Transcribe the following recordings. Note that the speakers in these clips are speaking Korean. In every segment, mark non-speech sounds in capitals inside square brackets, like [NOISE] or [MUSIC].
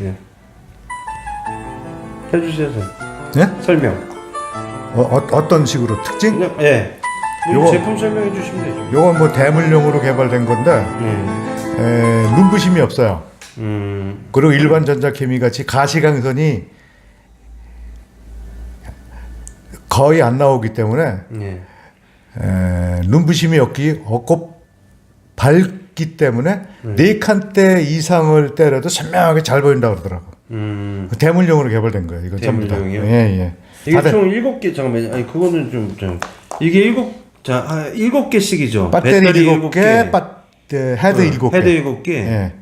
예. 해주세요. 선. 예? 설명. 어, 어, 어 떤 식으로 특징? 그냥 예. 뭐 요거- 제품 설명해 주시면 되죠. 요건 뭐 대물용으로 개발된 건데 예. 에, 눈부심이 없어요. 음. 그리고 일반 전자케미 같이 가시광선이 거의 안 나오기 때문에 예. 에, 눈부심이 없기 없고 밝 기 때문에 네 칸대 이상을 때려도 선명하게 잘 보인다 그러더라고. 음. 대물용으로 개발된 거예요. 전부 다. 대물용이요? 예, 예. 이게 다들 총 일곱 개 잠깐만. 아니 그거는 좀 좀. 이게 일곱 자 아, 일곱 개씩이죠. 배터리 일곱 개, 개, 빠- 에, 헤드 어, 일곱 개, 헤드 일곱 개. 예.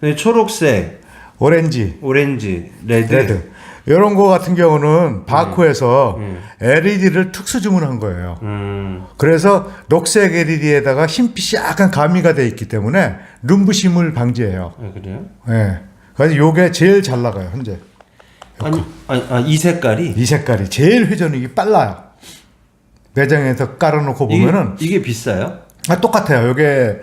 네, 초록색, 오렌지, 오렌지, 레드. 레드. 이런 거 같은 경우는 바코에서 음. LED를 특수 주문한 거예요. 음. 그래서 녹색 LED에다가 흰빛이 약간 가미가 돼 있기 때문에 눈부심을 방지해요. 아 그래요? 예. 그래서 요게 제일 잘 나가요, 현재. 아니, 아니, 아, 이 색깔이 이 색깔이 제일 회전력이 빨라요. 매장에서 깔아놓고 보면은 이게, 비싸요? 아, 똑같아요. 요게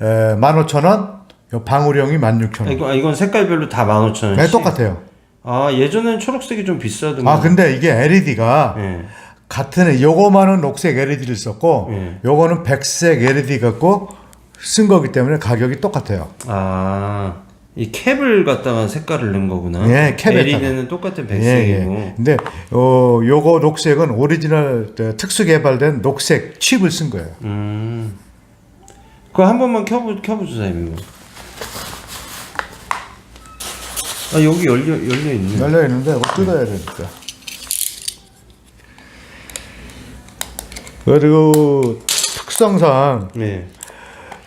15,000원, 요 방울형이 16,000원. 아, 이거, 아, 이건 색깔별로 다 15,000원씩. 네, 똑같아요. 아, 예전엔 초록색이 좀 비싸더만. 아, 근데 이게 LED가 예. 같은 애, 요거만은 녹색 LED를 썼고, 예. 요거는 백색 LED 갖고 쓴 거기 때문에 가격이 똑같아요. 아, 이 캡을 갖다가 색깔을 넣은 거구나. 예, 캡에다가. LED는 똑같은 예, 백색이고. 예. 근데, 어, 요거 녹색은 오리지널 저, 특수 개발된 녹색 칩을 쓴 거예요. 음. 그거 한 번만 켜보, 켜보세요, 이거. 아, 여기 열려, 열려 있네. 열려 있는데, 이거 뜯어야 되니까. 그리고 특성상 네.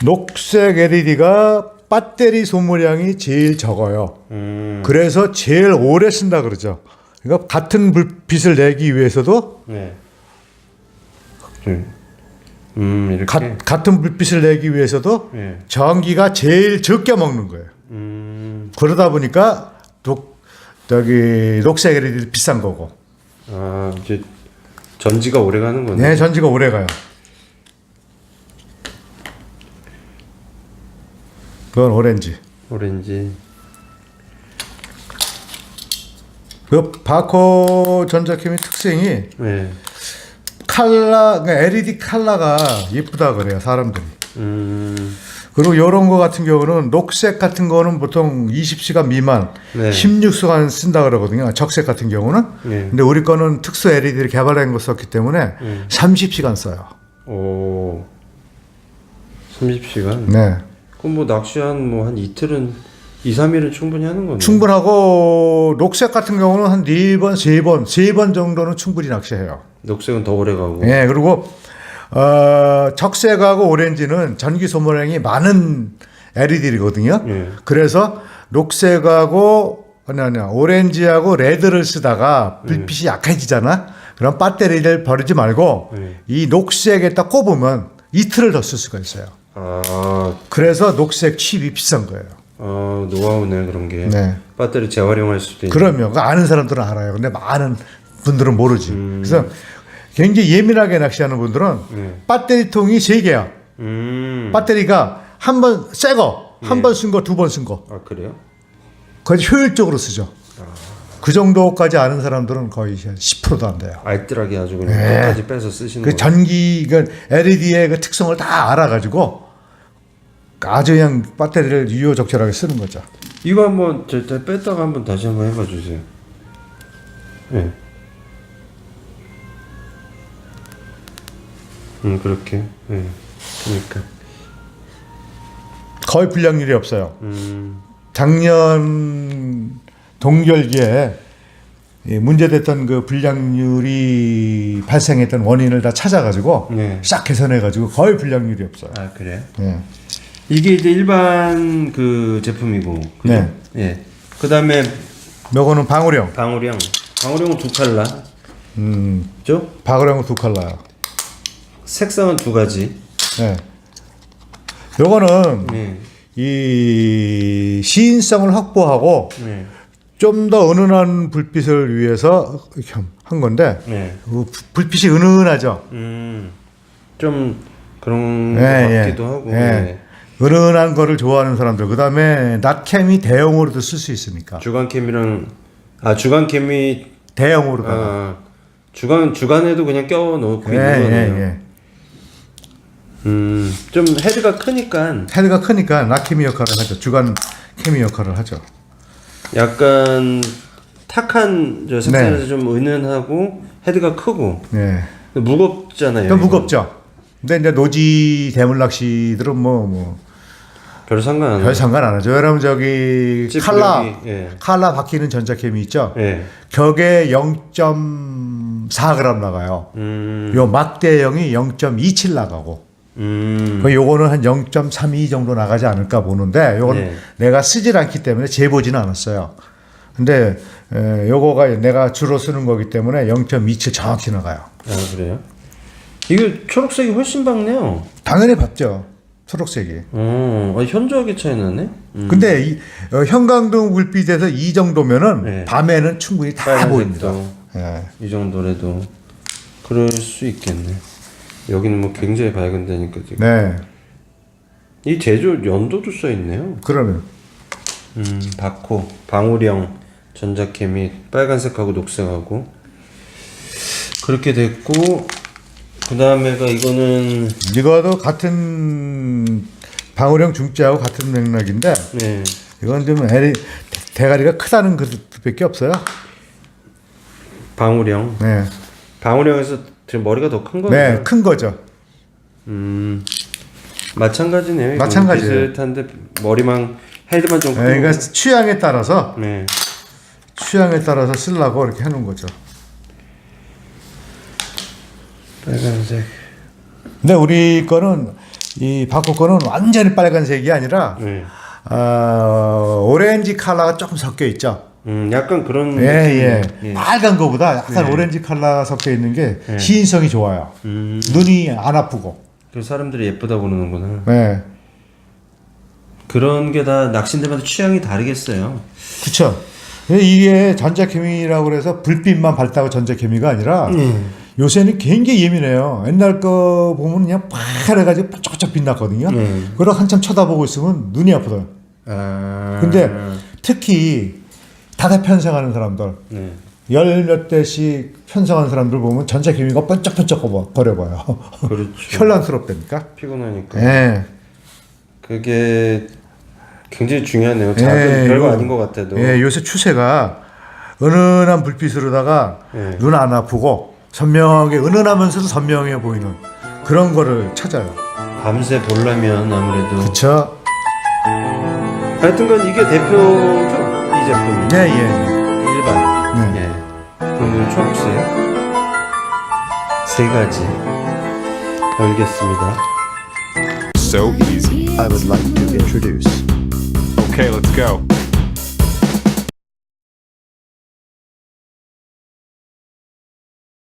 녹색 LED가 배터리 소모량이 제일 적어요. 음. 그래서 제일 오래 쓴다 그러죠. 그러니까 같은 불빛을 내기 위해서도 네. 네. 음. 가, 같은 불빛을 내기 위해서도 네. 전기가 제일 적게 먹는 거예요. 음. 그러다 보니까 녹 저기 녹색 LED 비싼 거고. 아, 이제 전지가 오래 가는 거네. 네, 전지가 오래 가요. 그건 오렌지. 오렌지. 그 바코 전자케미 특징이 네. 칼라, 그러니까 LED 칼라가 예쁘다 그래요 사람들이. 음. 그리고 이런 거 같은 경우는 녹색 같은 거는 보통 20시간 미만, 네. 16시간 쓴다 그러거든요. 적색 같은 경우는. 네. 근데 우리 거는 특수 LED를 개발한 거 썼기 때문에 음. 30시간 써요. 오. 30시간. 네. 그럼 뭐 낚시 한 뭐 한 이틀은 2, 3일은 충분히 하는 거네. 충분하고 녹색 같은 경우는 한네 번, 세 번, 세번 정도는 충분히 낚시해요. 녹색은 더 오래 가고. 예, 그리고 어, 적색하고 오렌지는 전기 소모량이 많은 LED거든요. 예. 그래서 녹색하고 아니 아니 오렌지하고 레드를 쓰다가 불빛이 약해지잖아. 그럼 배터리를 버리지 말고 네. 이 녹색에다 꼽으면 이틀을 더 쓸 수가 있어요. 아, 그래서 녹색 칩이 비싼 거예요. 아 노하우네 그런 게. 네. 배터리 재활용할 수도 있는. 그러면 그 아는 사람들은 알아요. 근데 많은 분들은 모르지. 음. 그래서 굉장히 예민하게 낚시하는 분들은 네. 배터리 통이 세 개야. 음. 배터리가 한 번 새 거, 한 예. 번쓴 거, 두 번 쓴 거. 아 그래요? 거의 효율적으로 쓰죠. 그 정도까지 아는 사람들은 거의 한 10%도 안 돼요. 알뜰하게 아주 그냥 네. 끝까지 빼서 쓰시는 그 거. 전기, 그 LED의 그 특성을 다 알아가지고 아주 그냥 배터리를 유효적절하게 쓰는 거죠. 이거 한번 뺐다가 한번 다시 한번 해봐 주세요. 예. 음 그렇게. 예. 그러니까. 거의 불량률이 없어요. 음. 작년 동결기에 이 문제됐던 그 불량률이 발생했던 원인을 다 찾아가지고 네. 싹 개선해가지고 거의 불량률이 없어요. 아 그래요? 예. 이게 이제 일반 그 제품이고. 그죠? 네. 예. 그 다음에 요거는 방울형, 방울형. 방울형은 두 칼라. 음, 그죠? 방울형은 두 칼라요. 색상은 두 가지. 예. 요거는 네. 이 시인성을 확보하고 네. 좀 더 은은한 불빛을 위해서 이렇게 한 건데 네. 그 불- 불빛이 은은하죠. 음. 좀 그런 예, 것 예. 같기도 하고. 예. 네. 은은한 거를 좋아하는 사람들. 그다음에 낙캠이 대용으로도 쓸 수 있으니까. 주간 캠이랑 아 주간 캠이 대용으로다가. 아 주간 주간에도 그냥 껴 넣고 예, 있는 거네요. 예, 예. 음 좀 헤드가 크니까 헤드가 크니까 낙캠이 역할을 하죠. 주간 캠이 역할을 하죠. 약간 탁한 저 색상에서 네. 좀 은은하고 헤드가 크고 예. 근데 무겁잖아요. 좀 이거. 무겁죠. 근데 이제 노지 대물 낚시들은 뭐, 뭐, 별 상관 안 별 해요. 상관 안 하죠. 여러분 저기 집 칼라, 예. 칼라 박히는 전자캠이 있죠. 예. 격에 0.4g 나가요. 음. 요 막대형이 0.27 나가고. 음. 그 요거는 한 0.32 정도 나가지 않을까 보는데 요건 네. 내가 쓰질 않기 때문에 재보지는 않았어요. 근데 에, 요거가 내가 주로 쓰는 거기 때문에 0.27 정확히 나가요. 아 그래요? 이거 초록색이 훨씬 밝네요. 당연히 봤죠. 초록색이. 어, 아, 현저하게 차이 나네. 음. 근데 이 어, 형광등 불빛에서 이 정도면은 네. 밤에는 충분히 다 보입니다. 예. 이 정도라도 그럴 수 있겠네. 여기는 뭐 굉장히 밝은 데니까 지금. 네. 이 제조 연도도 써 있네요. 그러면 음, 바코, 방울형, 전자케미, 빨간색하고 녹색하고 그렇게 됐고 그 다음에가 이거는 이거도 같은 방울형 중자하고 같은 맥락인데 네 이건 좀 에리, 대가리가 크다는 것밖에 없어요. 방울형, 네. 방울형에서 지금 머리가 더 큰 거네요. 네, 큰 거죠. 음 마찬가지네요. 이거 마찬가지예요. 비슷한데 머리만 헤드만 좀 네. 그러니까 취향에 따라서 네. 취향에 따라서 쓰려고 이렇게 해놓은 거죠. 빨간색. 근데 우리 거는 이 바코 거는 완전히 빨간색이 아니라 네. 아, 오렌지 컬러가 조금 섞여 있죠. 음 약간 그런. 예, 예. 느낌이에요. 빨간 거보다 약간 네. 오렌지 컬러 섞여 있는 게 네. 시인성이 좋아요. 음. 눈이 안 아프고. 그 사람들이 예쁘다 보는구나. 네. 그런 게 다 낚시인들마다 취향이 다르겠어요. 그쵸. 이게 전자케미라고 그래서 불빛만 밝다고 전자케미가 아니라 음. 요새는 굉장히 예민해요. 옛날 거 보면 그냥 파래가지고 반짝반짝 빛났거든요. 음. 그걸 한참 쳐다보고 있으면 눈이 아프다. 아. 근데 특히 다다 편성하는 사람들, 네. 열몇 대씩 편성하는 사람들 보면 전자케미가 번쩍번쩍 거려봐요. 그렇죠. [LAUGHS] 현란스럽다니까. 피곤하니까. 예. 그게 굉장히 중요하네요. 작은 예, 별거 요- 아닌 것 같아도. 예, 요새 추세가 은은한 불빛으로다가 예. 눈안 아프고 선명하게 은은하면서도 선명해 보이는 그런 거를 찾아요. 밤새 보려면 아무래도. 그쵸? 하여튼간 이게 대표죠. 이 제품이. 네, 예. 일반. 네. 예. 그리고 초록색. 세 가지. 알겠습니다. So easy. I would like to introduce Okay, let's go.